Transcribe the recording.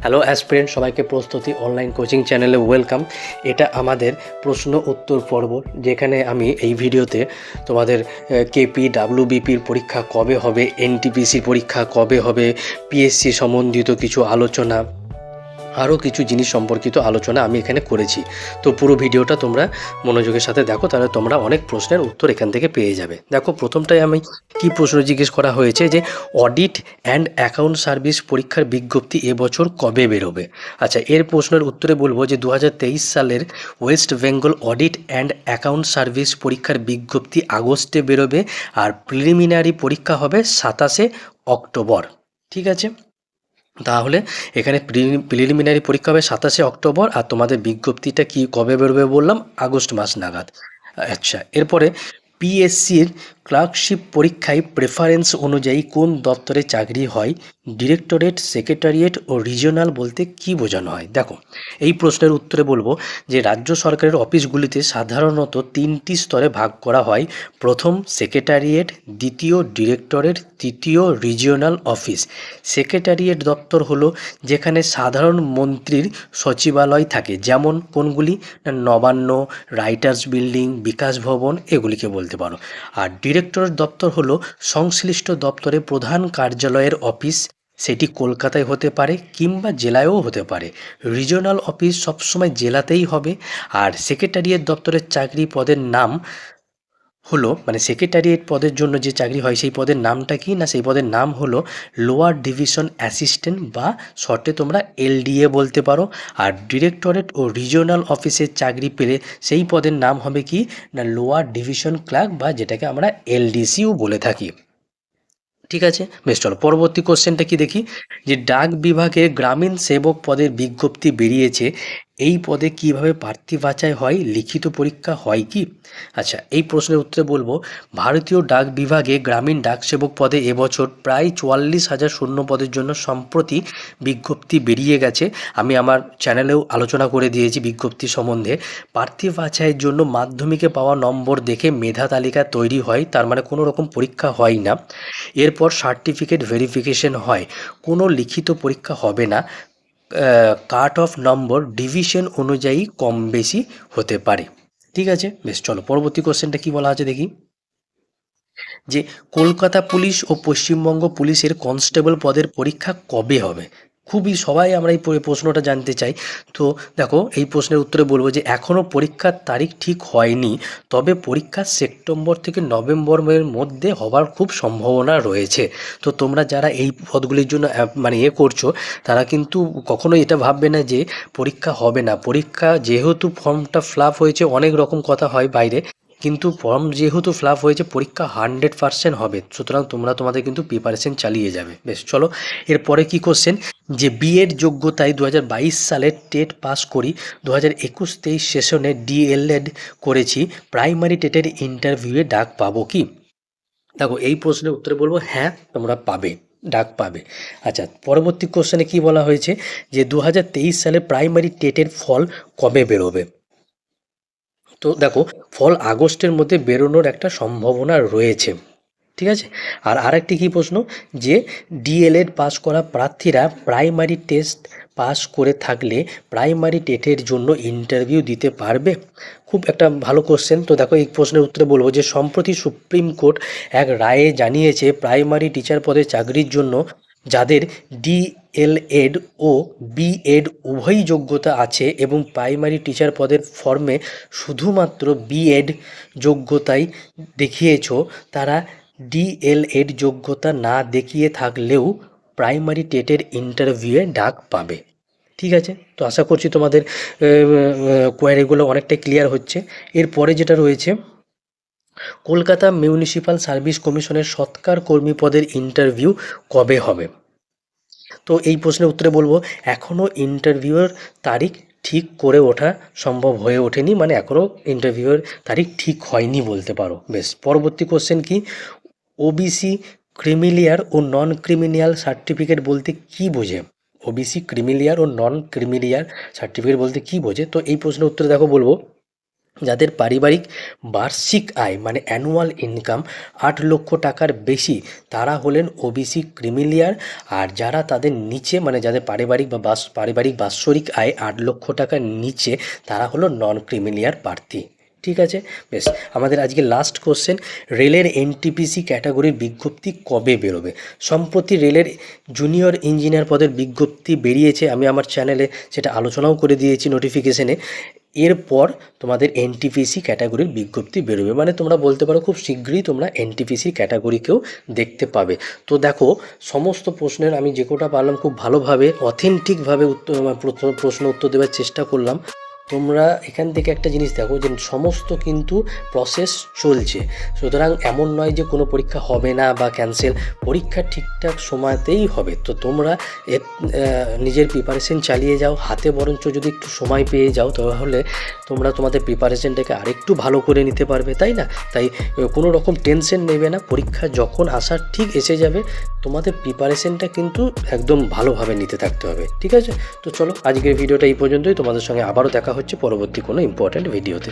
Hello aspirant সবাইকে প্রস্তুতি online coaching চ্যানেলে ওয়েলকাম এটা আমাদের প্রশ্ন উত্তর পর্ব, যেখানে আমি এই ভিডিওতে তোমাদের কেপি ডাব্লিউবিপির পরীক্ষা কবে হবে এনটিপিসির পরীক্ষা কবে হবে পিএসসি সম্বন্ধিত কিছু আলোচনা আরও কিছু জিনিস সম্পর্কিত আলোচনা আমি এখানে করেছি। তো পুরো ভিডিওটা তোমরা মনোযোগের সাথে দেখো, তাহলে তোমরা অনেক প্রশ্নের উত্তর এখান থেকে পেয়ে যাবে। দেখো প্রথমটাই আমি কি প্রশ্ন জিজ্ঞেস করা হয়েছে যে, অডিট অ্যান্ড অ্যাকাউন্ট সার্ভিস পরীক্ষার বিজ্ঞপ্তি এবছর কবে বেরোবে? আচ্ছা এর প্রশ্নের উত্তরে বলব যে দু হাজার তেইশ সালের West Bengal audit and account service পরীক্ষার বিজ্ঞপ্তি আগস্টে বেরোবে, আর প্রিলিমিনারি পরীক্ষা হবে সাতাশে অক্টোবর। ঠিক আছে? তাহলে এখানে প্রিলিমিনারি পরীক্ষা হবে সাতাশে অক্টোবর আর তোমাদের বিজ্ঞপ্তিটা কি কবে বেরোবে বললাম? আগস্ট মাস নাগাদ। আচ্ছা এরপরে পিএসসির ক্লার্কশিপ পরীক্ষায় প্রেফারেন্স অনুযায়ী কোন দপ্তরে চাকরি হয় ডিরেক্টরেট সেক্রেটারিয়েট ও রিজিওনাল বলতে কি বোঝানো হয়? দেখো, এই প্রশ্নের উত্তরে বলব যে রাজ্য সরকারের অফিসগুলিতে সাধারণত তিনটি স্তরে ভাগ করা হয়। প্রথম সেক্রেটারিয়েট দ্বিতীয় ডিরেক্টরেট তৃতীয় রিজিওনাল অফিস সেক্রেটারিয়েট দপ্তর হলো যেখানে সাধারণ মন্ত্রীর সচিবালয় থাকে, যেমন কোনগুলি? নবান্ন রাইটার্স বিল্ডিং বিকাশ ভবন, এগুলিকে বলতে পারো। আর ডিরেক্টরেট দপ্তর হলো সংশ্লিষ্ট দপ্তরে প্রধান কার্যালয়ের অফিস। সেটি কলকাতায় হতে পারে কিংবা জেলায়ও হতে পারে। রিজিওনাল অফিস সবসময় জেলাতেই হবে। আর সেক্রেটারিয়েট দপ্তরের চাকরি পদের নাম হলো মানে সেক্রেটারিয়েট পদের জন্য যে চাকরি হয়, সেই পদের নামটা কি না সেই পদের নাম হলো লোয়ার ডিভিশন অ্যাসিস্ট্যান্ট বা শর্টে তোমরা এলডিএ বলতে পারো। আর ডিরেক্টরেট ও রিজিওনাল অফিসের চাকরি পেলে সেই পদের নাম হবে কি না লোয়ার ডিভিশন ক্লার্ক বা যেটাকে আমরা এলডিসিও বলে থাকি। ঠিক আছে? বেশ, চলো পরবর্তী কোশ্চেনটা কি দেখি? যে ডাক বিভাগে গ্রামীণ সেবক পদের বিজ্ঞপ্তি বেরিয়েছে এই পদে কীভাবে প্রার্থী বাছাই হয়, লিখিত পরীক্ষা হয় কি? আচ্ছা এই প্রশ্নের উত্তরে বলব, ভারতীয় ডাক বিভাগে গ্রামীণ ডাক সেবক পদে এবছর প্রায় চুয়াল্লিশ হাজার শূন্য পদের জন্য সম্প্রতি বিজ্ঞপ্তি বেরিয়ে গেছে। আমি আমার চ্যানেলেও আলোচনা করে দিয়েছি বিজ্ঞপ্তি সম্বন্ধে। প্রার্থী বাছাইয়ের জন্য মাধ্যমিকে পাওয়া নম্বর দেখে মেধা তালিকা তৈরি হয়, তার মানে কোনো রকম পরীক্ষা হয় না। এরপর সার্টিফিকেট ভেরিফিকেশন হয়। কোনো লিখিত পরীক্ষা হবে না। কাট অফ নম্বর ডিভিশন অনুযায়ী কম বেশি হতে পারে। ঠিক আছে? বেশ, চলো, পরবর্তী কোশ্চেনটা কি বলা আছে দেখি। যে, কলকাতা পুলিশ ও পশ্চিমবঙ্গ পুলিশের কনস্টেবল পদের পরীক্ষা কবে হবে? খুবই সবাই আমরা এই প্রশ্নটা জানতে চাই। তো দেখো, এই প্রশ্নের উত্তরে বলব যে এখনও পরীক্ষার তারিখ ঠিক হয়নি, তবে পরীক্ষা সেপ্টেম্বর থেকে নভেম্বরের মধ্যে হবার খুব সম্ভাবনা রয়েছে। তো তোমরা যারা এই পদগুলির জন্য মানে এ করছ, তারা কিন্তু কখনোই এটা ভাববে না যে, পরীক্ষা হবে না। পরীক্ষা যেহেতু ফর্মটা ফ্লাপ হয়েছে, অনেক রকম কথা হয় বাইরে। কিন্তু ফর্ম যেহেতু ফ্লাপ হয়েছে, পরীক্ষা হান্ড্রেড পার্সেন্ট হবে। সুতরাং তোমরা তোমাদের কিন্তু প্রিপারেশন চালিয়ে যাবে। বেশ, চলো। এরপরে কি কোশ্চেন যে বিএড যোগ্যতায় দু হাজার বাইশ সালে টেট পাস করি দু হাজার একুশ তেইশ সেশনে ডিএলএড করেছি প্রাইমারি টেটের ইন্টারভিউয়ে ডাক পাবো কি? দেখো, এই প্রশ্নের উত্তরে বলব হ্যাঁ তোমরা পাবে, ডাক পাবে। আচ্ছা পরবর্তী কোশ্চেনে কি বলা হয়েছে? যে দু হাজার তেইশ সালে প্রাইমারি টেটের ফল কবে বেরোবে? তো দেখো, ফল আগস্টের মধ্যে বেরোনোর একটা সম্ভাবনা রয়েছে। ঠিক আছে? আর আরেকটি কী প্রশ্ন? যে ডিএলএড পাস করা প্রার্থীরা প্রাইমারি টেস্ট পাস করে থাকলে প্রাইমারি টেটের জন্য ইন্টারভিউ দিতে পারবে? খুব একটা ভালো কোশ্চেন তো দেখো, এই প্রশ্নের উত্তরে বলব যে, সম্প্রতি সুপ্রিম কোর্ট এক রায়ে জানিয়েছে, প্রাইমারি টিচার পদে চাকরির জন্য যাদের ডিএলএড ও বিএড উভয়ই যোগ্যতা আছে এবং প্রাইমারি টিচার পদের ফর্মে শুধুমাত্র বিএড যোগ্যতাই দেখিয়েছ, তারা ডিএলএড যোগ্যতা না দেখিয়ে থাকলেও প্রাইমারি টেটের ইন্টারভিউয়ে ডাক পাবে। ঠিক আছে? তো আশা করছি তোমাদের কোয়ারিগুলো অনেকটাই ক্লিয়ার হচ্ছে। এরপরে যেটা রয়েছে কলকাতা মিউনিসিপ্যাল সার্ভিস কমিশনের সৎকার কর্মী পদের ইন্টারভিউ কবে হবে? তো এই প্রশ্নের উত্তরে বলব এখনও ইন্টারভিউয়ের তারিখ ঠিক করে ওঠা সম্ভব হয়ে ওঠেনি মানে এখনও ইন্টারভিউয়ের তারিখ ঠিক হয়নি বলতে পারো। বেশ, পরবর্তী কোশ্চেন কি? ওবিসি ক্রিমিলিয়ার ও নন ক্রিমিনিয়াল সার্টিফিকেট বলতে কি বোঝে? ওবিসি ক্রিমিলিয়ার ও নন ক্রিমিলিয়ার সার্টিফিকেট বলতে কি বোঝে? তো এই প্রশ্নের উত্তরে দেখো বলব যাদের পারিবারিক বার্ষিক আয় মানে অ্যানুয়াল ইনকাম আট লক্ষ টাকার বেশি, তারা হলেন ওবিসি ক্রিমিলিয়ার। আর যারা তাদের নিচে মানে যাদের পারিবারিক বা বাস, পারিবারিক বাৎসরিক আয় আট লক্ষ টাকার নিচে, তারা হলো নন ক্রিমিলিয়ার প্রার্থী। ঠিক আছে? বেশ, আমাদের আজকে লাস্ট কোশ্চেন রেলের এনটিপিসি ক্যাটাগরির বিজ্ঞপ্তি কবে বেরোবে? সম্প্রতি রেলের জুনিয়র ইঞ্জিনিয়ার পদের বিজ্ঞপ্তি বেরিয়েছে, আমি আমার চ্যানেলে সেটা আলোচনাও করে দিয়েছি নোটিফিকেশনে এরপর তোমাদের এনটিপিসি ক্যাটাগরির বিজ্ঞপ্তি বেরোবে। মানে তোমরা বলতে পারো খুব শীঘ্রই তোমরা এনটিপিসি ক্যাটাগরিকেও দেখতে পাবে। তো দেখো, সমস্ত প্রশ্নের আমি যে কোটা পারলাম, খুব ভালোভাবে অথেন্টিকভাবে উত্তর প্রশ্ন- প্রশ্ন উত্তর দেওয়ার চেষ্টা করলাম। তোমরা এখান থেকে একটা জিনিস দেখো যে সমস্ত কিন্তু প্রসেস চলছে। সুতরাং এমন নয় যে কোনো পরীক্ষা হবে না বা ক্যান্সেল পরীক্ষা ঠিকঠাক সময়তেই হবে। তো তোমরা নিজের প্রিপারেশন চালিয়ে যাও, হাতে বরঞ্চ যদি একটু সময় পেয়ে যাও, তাহলে তোমরা তোমাদের প্রিপারেশনটাকে আরেকটু ভালো করে নিতে পারবে, তাই না? তাই কোনো রকম টেনশন নেবে না, পরীক্ষা যখন আসার ঠিক এসে যাবে তোমাদের প্রিপারেশনটা কিন্তু একদম ভালোভাবে নিতে থাকতে হবে, ঠিক আছে? তো চলো, আজকের ভিডিওটা এই পর্যন্তই। তোমাদের সঙ্গে আবারও দেখা হচ্ছে পরবর্তী কোনো ইম্পর্ট্যান্ট ভিডিওতে